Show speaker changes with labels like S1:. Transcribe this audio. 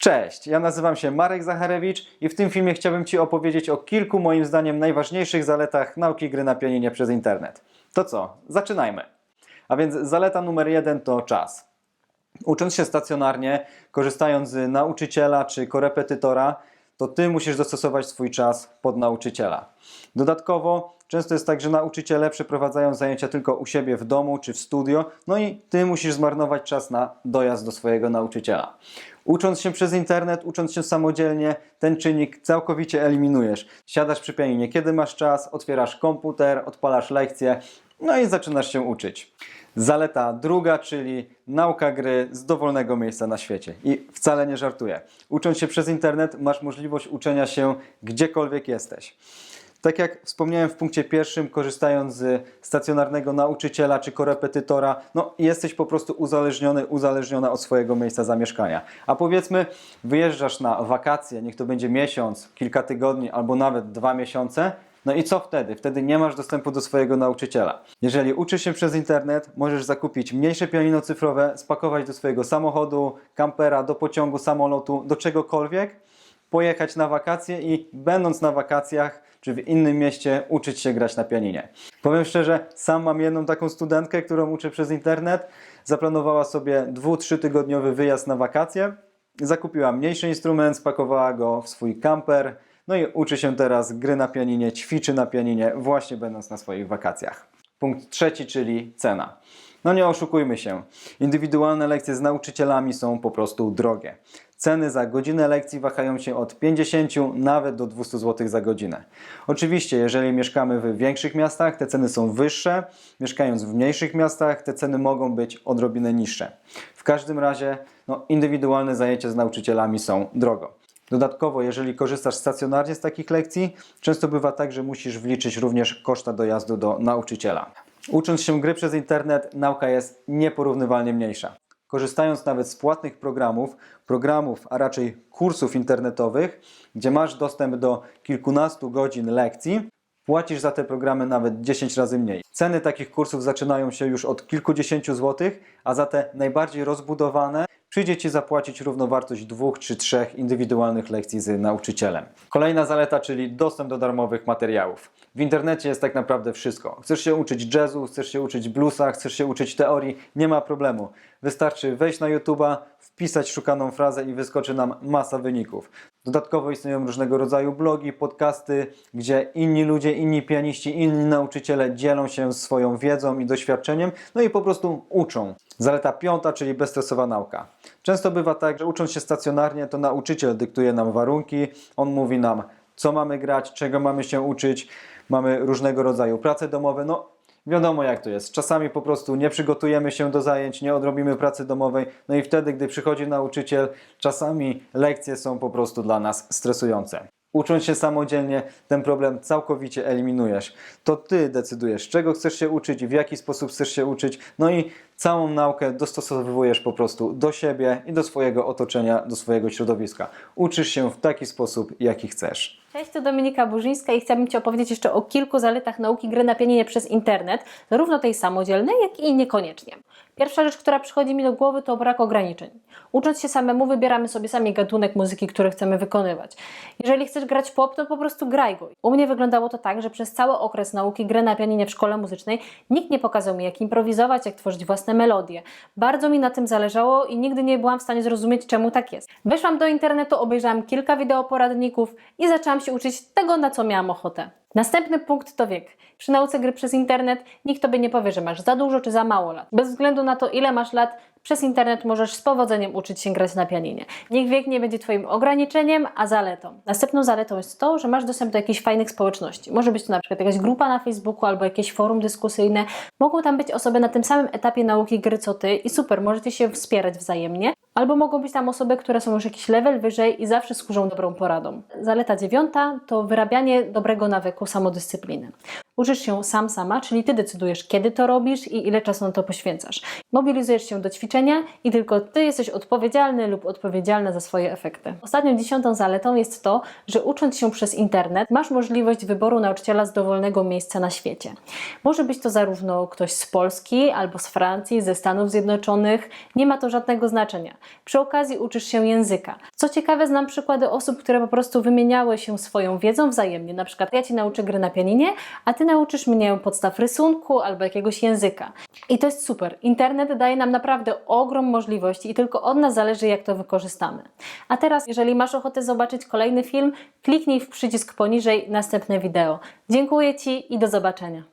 S1: Cześć, ja nazywam się Marek Zacharewicz i w tym filmie chciałbym Ci opowiedzieć o kilku moim zdaniem najważniejszych zaletach nauki gry na pianinie przez internet. To co? Zaczynajmy. A więc zaleta numer jeden to czas. Ucząc się stacjonarnie, korzystając z nauczyciela czy korepetytora, to Ty musisz dostosować swój czas pod nauczyciela. Dodatkowo często jest tak, że nauczyciele przeprowadzają zajęcia tylko u siebie w domu czy w studio, no i Ty musisz zmarnować czas na dojazd do swojego nauczyciela. Ucząc się przez internet, ucząc się samodzielnie, ten czynnik całkowicie eliminujesz. Siadasz przy pianinie, kiedy masz czas, otwierasz komputer, odpalasz lekcje, no i zaczynasz się uczyć. Zaleta druga, czyli nauka gry z dowolnego miejsca na świecie. I wcale nie żartuję. Ucząc się przez internet, masz możliwość uczenia się gdziekolwiek jesteś. Tak jak wspomniałem w punkcie pierwszym, korzystając z stacjonarnego nauczyciela czy korepetytora, no jesteś po prostu uzależniony, uzależniona od swojego miejsca zamieszkania. A powiedzmy, wyjeżdżasz na wakacje, niech to będzie miesiąc, kilka tygodni albo nawet dwa miesiące, no i co wtedy? Wtedy nie masz dostępu do swojego nauczyciela. Jeżeli uczysz się przez internet, możesz zakupić mniejsze pianino cyfrowe, spakować do swojego samochodu, kampera, do pociągu, samolotu, do czegokolwiek, pojechać na wakacje i będąc na wakacjach czy w innym mieście uczyć się grać na pianinie. Powiem szczerze, sam mam jedną taką studentkę, którą uczę przez internet. Zaplanowała sobie dwu-trzy tygodniowy wyjazd na wakacje. Zakupiła mniejszy instrument, spakowała go w swój kamper. No i uczy się teraz gry na pianinie, ćwiczy na pianinie, właśnie będąc na swoich wakacjach. Punkt trzeci, czyli cena. No nie oszukujmy się, indywidualne lekcje z nauczycielami są po prostu drogie. Ceny za godzinę lekcji wahają się od 50 nawet do 200 zł za godzinę. Oczywiście, jeżeli mieszkamy w większych miastach, te ceny są wyższe. Mieszkając w mniejszych miastach, te ceny mogą być odrobinę niższe. W każdym razie, no, indywidualne zajęcia z nauczycielami są drogo. Dodatkowo, jeżeli korzystasz stacjonarnie z takich lekcji, często bywa tak, że musisz wliczyć również koszta dojazdu do nauczyciela. Ucząc się gry przez internet, nauka jest nieporównywalnie mniejsza. Korzystając nawet z płatnych programów, programów, a raczej kursów internetowych, gdzie masz dostęp do kilkunastu godzin lekcji, płacisz za te programy nawet 10 razy mniej. Ceny takich kursów zaczynają się już od kilkudziesięciu złotych, a za te najbardziej rozbudowane przyjdzie Ci zapłacić równowartość dwóch czy trzech indywidualnych lekcji z nauczycielem. Kolejna zaleta, czyli dostęp do darmowych materiałów. W internecie jest tak naprawdę wszystko. Chcesz się uczyć jazzu, chcesz się uczyć bluesa, chcesz się uczyć teorii, nie ma problemu. Wystarczy wejść na YouTube'a, wpisać szukaną frazę i wyskoczy nam masa wyników. Dodatkowo istnieją różnego rodzaju blogi, podcasty, gdzie inni ludzie, inni pianiści, inni nauczyciele dzielą się swoją wiedzą i doświadczeniem, no i po prostu uczą. Zaleta piąta, czyli bezstresowa nauka. Często bywa tak, że ucząc się stacjonarnie, to nauczyciel dyktuje nam warunki, on mówi nam, co mamy grać, czego mamy się uczyć, mamy różnego rodzaju prace domowe. No, wiadomo jak to jest. Czasami po prostu nie przygotujemy się do zajęć, nie odrobimy pracy domowej, no i wtedy, gdy przychodzi nauczyciel, czasami lekcje są po prostu dla nas stresujące. Ucząc się samodzielnie, ten problem całkowicie eliminujesz. To ty decydujesz, czego chcesz się uczyć, w jaki sposób chcesz się uczyć, no i całą naukę dostosowujesz po prostu do siebie i do swojego otoczenia, do swojego środowiska. Uczysz się w taki sposób, jaki chcesz.
S2: Cześć, to Dominika Burzyńska i chciałabym Ci opowiedzieć jeszcze o kilku zaletach nauki gry na pianinie przez internet, zarówno tej samodzielnej, jak i niekoniecznie. Pierwsza rzecz, która przychodzi mi do głowy, to brak ograniczeń. Ucząc się samemu, wybieramy sobie sami gatunek muzyki, który chcemy wykonywać. Jeżeli chcesz grać pop, to po prostu graj go. U mnie wyglądało to tak, że przez cały okres nauki gry na pianinie w szkole muzycznej nikt nie pokazał mi, jak improwizować, jak tworzyć własne melodie. Bardzo mi na tym zależało i nigdy nie byłam w stanie zrozumieć, czemu tak jest. Weszłam do internetu, obejrzałam kilka wideoporadników i zaczęłam się uczyć tego, na co miałam ochotę. Następny punkt to wiek. Przy nauce gry przez internet nikt tobie nie powie, że masz za dużo czy za mało lat. Bez względu na to, ile masz lat, przez internet możesz z powodzeniem uczyć się grać na pianinie. Niech wiek nie będzie Twoim ograniczeniem, a zaletą. Następną zaletą jest to, że masz dostęp do jakichś fajnych społeczności. Może być to na przykład jakaś grupa na Facebooku albo jakieś forum dyskusyjne. Mogą tam być osoby na tym samym etapie nauki gry co Ty i super, możecie się wspierać wzajemnie. Albo mogą być tam osoby, które są już jakiś level wyżej i zawsze służą dobrą poradą. Zaleta dziewiąta to wyrabianie dobrego nawyku samodyscypliny. Uczysz się sam sama, czyli ty decydujesz, kiedy to robisz i ile czasu na to poświęcasz. Mobilizujesz się do ćwiczenia i tylko ty jesteś odpowiedzialny lub odpowiedzialna za swoje efekty. Ostatnią dziesiątą zaletą jest to, że ucząc się przez internet, masz możliwość wyboru nauczyciela z dowolnego miejsca na świecie. Może być to zarówno ktoś z Polski albo z Francji, ze Stanów Zjednoczonych, nie ma to żadnego znaczenia. Przy okazji uczysz się języka. Co ciekawe, znam przykłady osób, które po prostu wymieniały się swoją wiedzą wzajemnie. Na przykład ja Ci nauczę gry na pianinie, a Ty nauczysz mnie podstaw rysunku albo jakiegoś języka. I to jest super. Internet daje nam naprawdę ogrom możliwości i tylko od nas zależy, jak to wykorzystamy. A teraz, jeżeli masz ochotę zobaczyć kolejny film, kliknij w przycisk poniżej następne wideo. Dziękuję Ci i do zobaczenia.